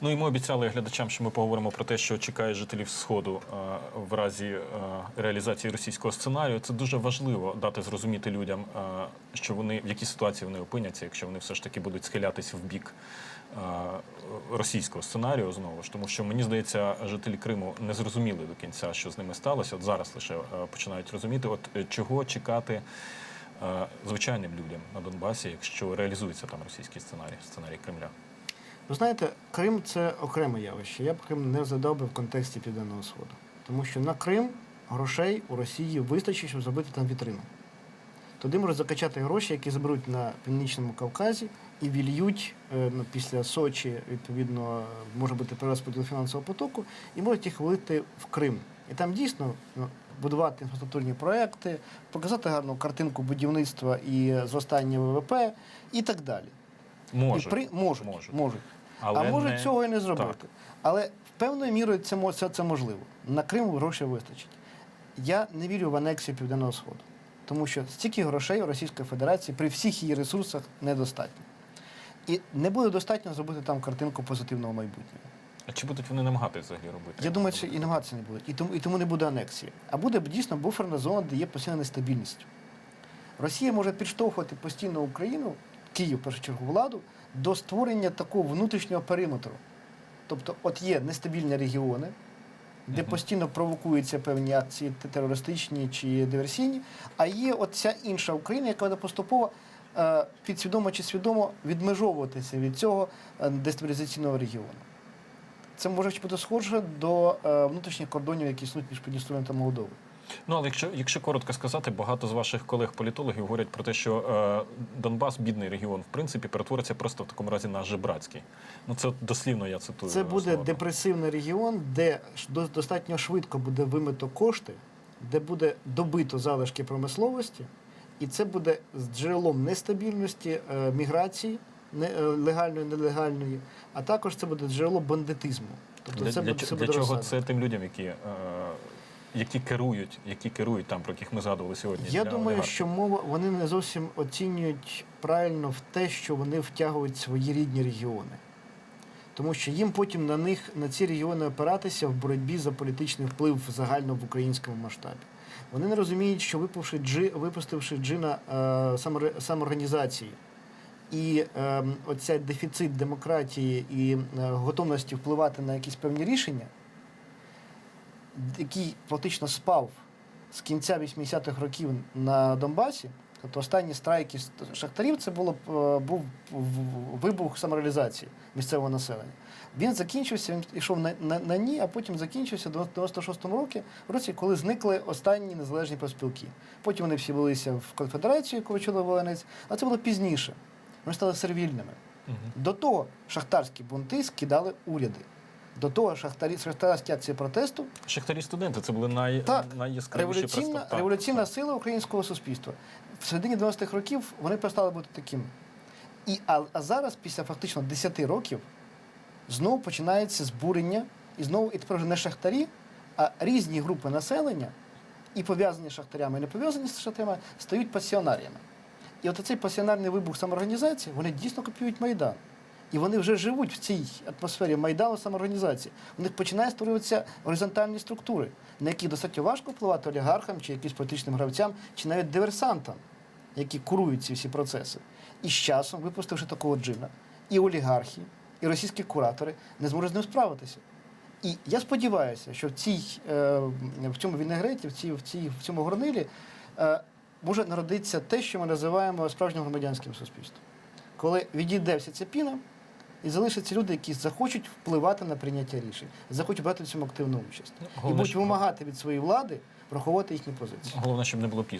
Ну і ми обіцяли глядачам, що ми поговоримо про те, що чекає жителів Сходу е, в разі е, реалізації російського сценарію. Це дуже важливо дати зрозуміти людям, е, що вони в якій ситуації вони опиняться, якщо вони все ж таки будуть схилятись в бік російського сценарію знову ж, тому що мені здається, жителі Криму не зрозуміли до кінця, що з ними сталося. От зараз лише починають розуміти, от чого чекати. Звичайним людям на Донбасі, якщо реалізується там російський сценарій, сценарій Кремля. Ви знаєте, Крим це окреме явище. Я б Крим не задав би в контексті Південного Сходу. Тому що на Крим грошей у Росії вистачить, щоб зробити там вітрину. Туди можуть закачати гроші, які заберуть на Північному Кавказі і вільють е, ну, після Сочі, відповідно, може бути перерозподіл фінансового потоку, і можуть їх влити в Крим. І там дійсно ну, будувати інфраструктурні проекти, показати гарну картинку будівництва і зростання ВВП і так далі. Можуть. І при... можуть, Можуть. можуть. Але а можуть не- цього і не зробити. Так. Але певною мірою це, це можливо. На Крим грошей вистачить. Я не вірю в анексію Південного Сходу, тому що стільки грошей у Російської Федерації при всіх її ресурсах недостатньо. І не буде достатньо зробити там картинку позитивного майбутнього. А чи будуть вони намагатися взагалі робити? Я думаю, що і намагатися не будуть. І тому, і тому не буде анексії. А буде дійсно буферна зона, де є постійна нестабільність. Росія може підштовхувати постійно Україну, Київ, в першу чергу, владу, до створення такого внутрішнього периметру. Тобто, от є нестабільні регіони, де постійно провокуються певні акції терористичні чи диверсійні, а є от ця інша Україна, яка поступово е, підсвідомо чи свідомо відмежовуватися від цього е, дестабілізаційного регіону. Це може бути схоже до е, внутрішніх кордонів, які існують між Придністров'ям та Молдовою. Ну але якщо, якщо коротко сказати, багато з ваших колег-політологів говорять про те, що е, Донбас, бідний регіон, в принципі, перетвориться просто в такому разі на жебрацький. Ну це дослівно я цитую. Це буде слова. депресивний регіон, де достатньо швидко буде вимито кошти, де буде добито залишки промисловості, і це буде з джерелом нестабільності, е, міграції е, легальної, нелегальної, а також це буде джерело бандитизму. Тобто Для, це для, буде, це для буде чого розсада. це тим людям, які, е, які керують, які керують там, про яких ми згадували сьогодні? Я думаю, олігархів? що мова вони не зовсім оцінюють правильно в те, що вони втягують свої рідні регіони. Тому що їм потім на них на ці регіони опиратися в боротьбі за політичний вплив загально в українському масштабі. Вони не розуміють, що випустивши джи, випустивши джина е, самоорганізації і е, оця дефіцит демократії і е, готовності впливати на якісь певні рішення, який фактично спав з кінця 80-х років на Донбасі, тобто останні страйки шахтарів, це було е, був вибух самореалізації місцевого населення. Він закінчився, він йшов на, на, на ні, а потім закінчився в 96-му році, році, коли зникли останні незалежні проспілки. Потім вони всі велися в конфедерацію, яку очолив Волинець, а це було пізніше. Вони стали сервільними. Мгм. До того шахтарські бунти скидали уряди. До того шахтарі, шахтарські акції протесту Шахтарі студенти це були най, Так, найяскравіші революційна, просто- так, революційна так. сила українського суспільства. В середині 90-х років вони перестали бути такими. І, а, а зараз, після фактично 10 років, знову починається збурення, і знову і тепер вже не шахтарі, а різні групи населення, і пов'язані з шахтарями, і не пов'язані з шахтарями, стають пасіонаріями. І от цей пасіонарний вибух самоорганізації, вони дійсно копіюють Майдан. І вони вже живуть в цій атмосфері Майдану самоорганізації. У них починає створюватися горизонтальні структури, на які достатньо важко впливати олігархам чи якимось політичним гравцям, чи навіть диверсантам, які курують ці всі процеси. І з часом, випустивши такого джина, і олігархи, і російські куратори не зможуть з ним справитися. І я сподіваюся, що в цій е, в цьому вінегреті, в цій, в цій в цьому горнилі е, може народитися те, що ми називаємо справжнім громадянським суспільством. Коли відійде вся ця піна, і залишаться люди, які захочуть впливати на прийняття рішень, захочуть брати в цьому активну участь. Ну, І головне, будуть щоб- вимагати від своєї влади враховувати їхні позиції. Головне, щоб не було пізно.